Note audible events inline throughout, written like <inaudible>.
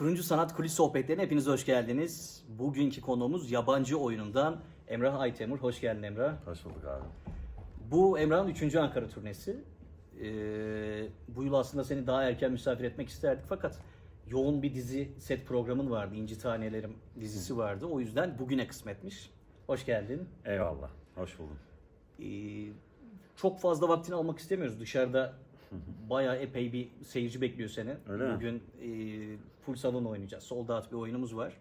Turuncu Sanat Kulis Sohbetlerine hepiniz hoş geldiniz. Bugünkü konuğumuz yabancı oyunundan Emrah Aytemur. Hoş geldin Emrah. Hoş bulduk abi. Bu Emrah'ın 3. Ankara turnesi. Ee, bu yıl aslında seni daha erken misafir etmek isterdik fakat yoğun bir dizi set programın vardı. İnci Tanelerim dizisi vardı. O yüzden bugüne kısmetmiş. Hoş geldin. Eyvallah. Hoş buldum. Ee, çok fazla vaktini almak istemiyoruz. Dışarıda bayağı epey bir seyirci bekliyor seni. Öyle? Bugün e, full salon oynayacağız. Sold out bir oyunumuz var.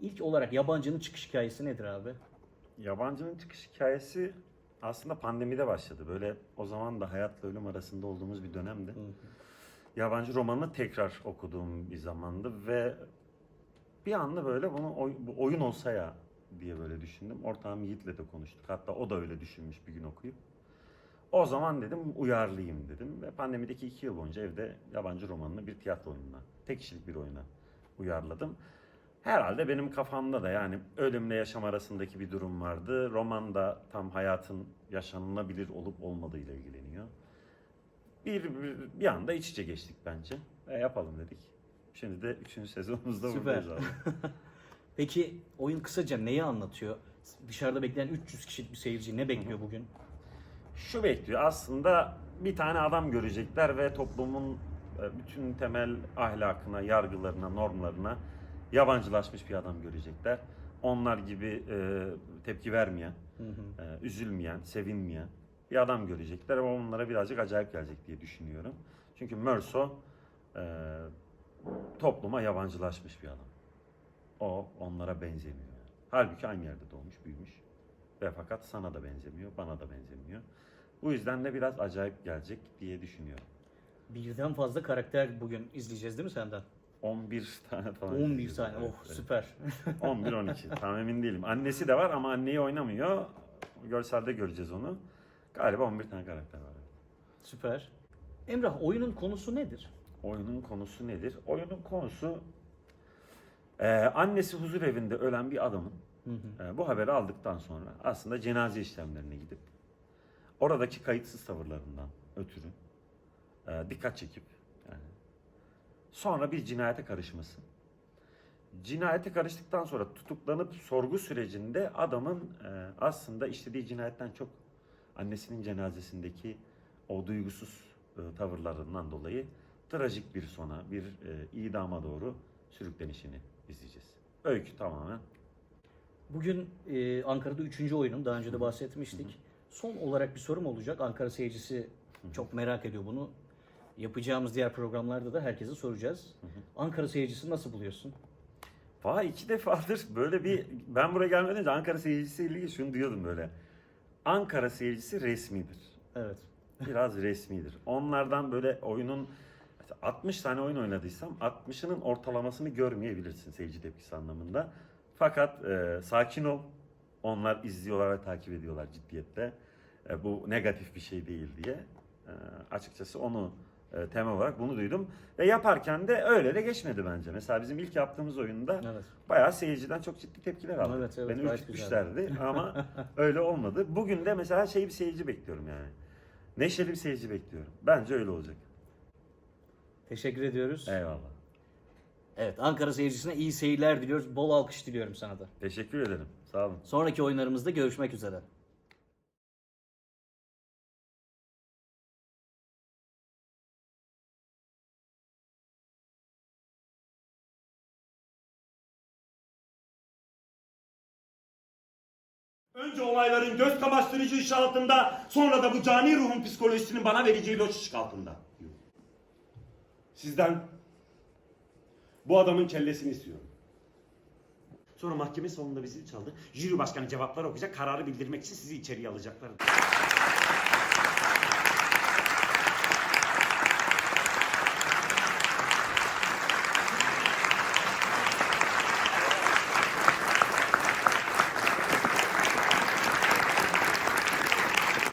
İlk olarak yabancının çıkış hikayesi nedir abi? Yabancının çıkış hikayesi aslında pandemide başladı. Böyle o zaman da hayatla ölüm arasında olduğumuz bir dönemdi. Yabancı romanını tekrar okuduğum bir zamandı ve bir anda böyle bunu oy- bu oyun olsa ya diye böyle düşündüm. Ortağım Yiğit'le de konuştuk. Hatta o da öyle düşünmüş bir gün okuyup. O zaman dedim uyarlayayım dedim ve pandemideki iki yıl boyunca evde yabancı romanını bir tiyatro oyununa, tek kişilik bir oyuna uyarladım. Herhalde benim kafamda da yani ölümle yaşam arasındaki bir durum vardı. Romanda tam hayatın yaşanılabilir olup olmadığıyla ilgileniyor. Bir, bir, bir anda iç içe geçtik bence. E, yapalım dedik. Şimdi de üçüncü sezonumuzda Süper. buradayız abi. <laughs> Peki oyun kısaca neyi anlatıyor? Dışarıda bekleyen 300 kişilik bir seyirci ne bekliyor bugün? Şu bekliyor aslında bir tane adam görecekler ve toplumun e, bütün temel ahlakına, yargılarına, normlarına yabancılaşmış bir adam görecekler. Onlar gibi e, tepki vermeyen, Hı hı. e, üzülmeyen, sevinmeyen bir adam görecekler ama onlara birazcık acayip gelecek diye düşünüyorum. Çünkü Merso e, topluma yabancılaşmış bir adam. O onlara benzemiyor. Halbuki aynı yerde doğmuş, büyümüş. Ve fakat sana da benzemiyor, bana da benzemiyor. Bu yüzden de biraz acayip gelecek diye düşünüyorum. Birden fazla karakter bugün izleyeceğiz değil mi senden? 11 tane falan. 11 izleyeceğiz. tane. Oh evet. süper. <laughs> 11-12 tam emin değilim. Annesi de var ama anneyi oynamıyor. Görselde göreceğiz onu. Galiba 11 tane karakter var. süper. Emrah oyunun konusu nedir? Oyunun konusu nedir? Oyunun konusu e, annesi huzur evinde ölen bir adamın Hı hı. e, bu haberi aldıktan sonra aslında cenaze işlemlerine gidip oradaki kayıtsız tavırlarından ötürü e, dikkat çekip yani sonra bir cinayete karışması. Cinayete karıştıktan sonra tutuklanıp sorgu sürecinde adamın e, aslında işlediği cinayetten çok annesinin cenazesindeki o duygusuz e, tavırlarından dolayı trajik bir sona, bir idama doğru sürüklenişini izleyeceğiz. Öykü tamamen Bugün e, Ankara'da üçüncü oyunum. Daha önce de bahsetmiştik. Son olarak bir sorum olacak. Ankara seyircisi çok merak ediyor bunu. Yapacağımız diğer programlarda da herkese soracağız. Ankara seyircisi nasıl buluyorsun? Vay iki defadır böyle bir ben buraya gelmeden önce Ankara seyircisiyle ilgili şunu diyordum böyle. Ankara seyircisi resmidir. Evet. Biraz resmidir. Onlardan böyle oyunun 60 tane oyun oynadıysam 60'ının ortalamasını görmeyebilirsin seyirci tepkisi anlamında. Fakat e, sakin ol. Onlar izliyorlar ve takip ediyorlar ciddiyette. E, bu negatif bir şey değil diye. E, açıkçası onu e, temel olarak bunu duydum. Ve yaparken de öyle de geçmedi bence. Mesela bizim ilk yaptığımız oyunda Evet. bayağı seyirciden çok ciddi tepkiler aldık. Evet, evet, Beni ürkütmüşlerdi ama <laughs> öyle olmadı. Bugün de mesela şey bir seyirci bekliyorum yani. Neşeli bir seyirci bekliyorum. Bence öyle olacak. Teşekkür ediyoruz. Eyvallah. Evet, Ankara seyircisine iyi seyirler diliyoruz. Bol alkış diliyorum sana da. Teşekkür ederim. Sağ olun. Sonraki oyunlarımızda görüşmek üzere. Önce olayların göz kamaştırıcı altında, sonra da bu cani ruhun psikolojisinin bana vereceği loş ışık altında. Sizden bu adamın kellesini istiyorum. Sonra mahkeme sonunda bizi çaldı. Jüri başkanı cevaplar okuyacak, kararı bildirmek için sizi içeriye alacaklar.